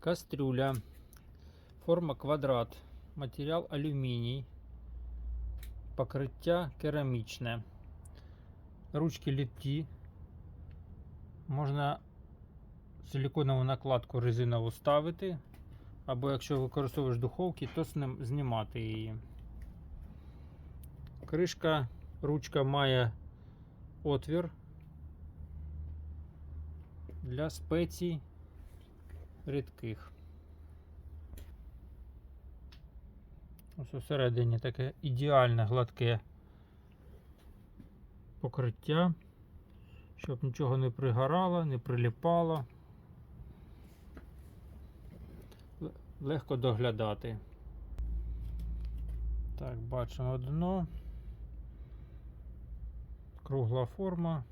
Кастрюля. Форма квадрат. Матеріал алюміній. Покриття керамічне. Ручки літкі. Можна силиконову накладку резинову ставити. Або якщо використовуєш духовки, то знімати її. Кришка, ручка має отвір для спецій рідких. Ось усередині таке ідеальне гладке покриття, щоб нічого не пригорало, не приліпало. Легко доглядати. Так, бачимо дно. Кругла форма.